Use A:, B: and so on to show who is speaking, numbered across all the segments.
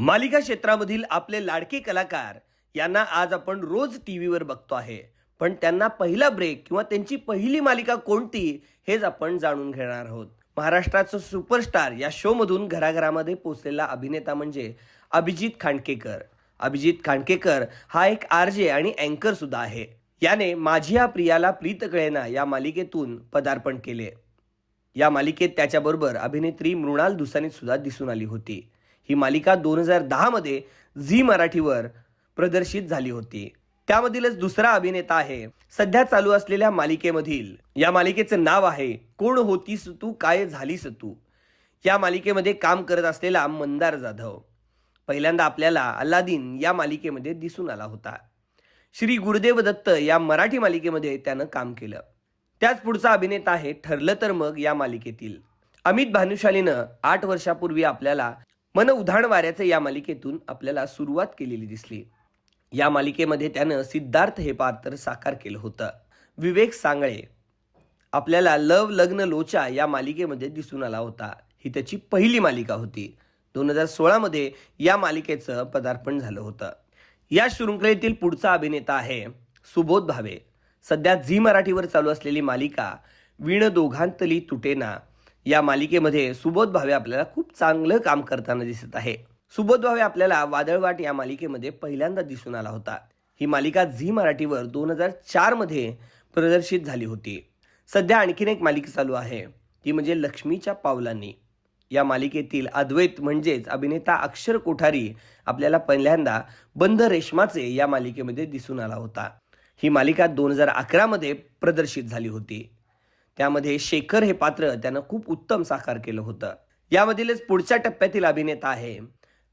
A: मालिका क्षेत्रामधील आपले लाडके कलाकार यांना आज आपण रोज टी व्हीवर बघतो आहे. पण त्यांना पहिला ब्रेक किंवा त्यांची पहिली मालिका कोणती हेच आपण जाणून घेणार आहोत. महाराष्ट्राचं सुपरस्टार या शोमधून घराघरामध्ये पोचलेला अभिनेता म्हणजे अभिजित खांडकेकर. अभिजित खांडकेकर हा एक आर जे आणि अँकर सुद्धा आहे. याने माझी या प्रियाला प्रीत कळेना या मालिकेतून पदार्पण केले. या मालिकेत त्याच्याबरोबर अभिनेत्री मृणाल दुसानी सुद्धा दिसून आली होती. ही मालिका दोन हजार दहामध्ये झी मराठीवर प्रदर्शित झाली होती. त्यामधीलच दुसरा अभिनेता आहे. सध्या चालू असलेल्या मालिकेमधील या मालिकेचं नाव आहे कोण होतीस तू काय झालीस तू? या मालिकेमध्ये काम करत असलेला मंदार जाधव. पहिल्यांदा आपल्याला अल्लादीन या मालिकेमध्ये दिसून आला होता. श्री गुरुदेव दत्त या मराठी मालिकेमध्ये त्यानं काम केलं. त्याच पुढचा अभिनेता आहे ठरलं तर मग या मालिकेतील. अमित भानुशालीनं आठ वर्षापूर्वी आपल्याला मन उधाण वाऱ्याचं या मालिकेतून आपल्याला सुरुवात केलेली दिसली. या मालिकेमध्ये त्यानं सिद्धार्थ हे पात्र साकार केलं होतं. विवेक सांगळे आपल्याला लव लग्न लोचा या मालिकेमध्ये दिसून आला होता. ही त्याची पहिली मालिका होती. दोन हजार सोळामध्ये या मालिकेचं पदार्पण झालं होतं. या शृंखलेतील पुढचा अभिनेता आहे सुबोध भावे. सध्या झी मराठीवर चालू असलेली मालिका विण दोघांतली तुटेना या मालिकेमध्ये सुबोध भावे आपल्याला खूप चांगलं काम करताना दिसत आहे. सुबोध भावे आपल्याला वादळवाट या मालिकेमध्ये पहिल्यांदा दिसून आला होता. ही मालिका झी मराठीवर दोन हजार चारमध्ये प्रदर्शित झाली होती. सध्या आणखीन एक मालिका चालू आहे. ती म्हणजे लक्ष्मीच्या पावलांनी. या मालिकेतील अद्वैत म्हणजेच अभिनेता अक्षर कोठारी आपल्याला पहिल्यांदा बंद रेशमाचे या मालिकेमध्ये दिसून आला होता. ही मालिका दोन हजार अकरामध्ये प्रदर्शित झाली होती. त्यामध्ये शेखर हे पात्र त्यानं खूप उत्तम साकार केलं होतं. यामधीलच पुढच्या टप्प्यातील अभिनेता आहे.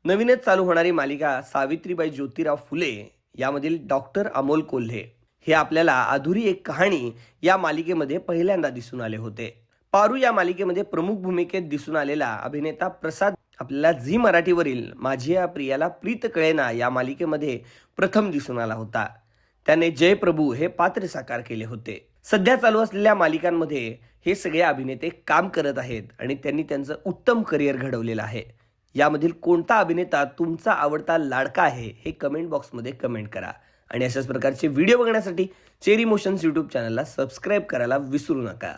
A: नवीनच चालू होणारी मालिका सावित्रीबाई ज्योतिराव फुले यामधील डॉक्टर अमोल कोल्हे. हे आपल्याला अधुरी एक कहाणी या मालिकेमध्ये पहिल्यांदा दिसून आले होते. पारू या मालिकेमध्ये प्रमुख भूमिकेत दिसून आलेला अभिनेता प्रसाद आपल्याला झी मराठीवरील माझी या प्रियाला प्रीत कळेना या मालिकेमध्ये प्रथम दिसून आला होता. त्याने जय प्रभू हे पात्र साकार केले होते. सध्या चालू असलेल्या मालिकांमध्ये हे सगळे अभिनेते काम करत आहेत आणि त्यांनी त्यांचं उत्तम करिअर घडवलेलं आहे. यामधील कोणता अभिनेता तुमचा आवडता लाडका आहे हे कमेंट बॉक्समध्ये कमेंट करा. आणि अशाच प्रकारचे व्हिडिओ बघण्यासाठी चेरी मोशन्स यूट्यूब चॅनलला सबस्क्राईब करायला विसरू नका.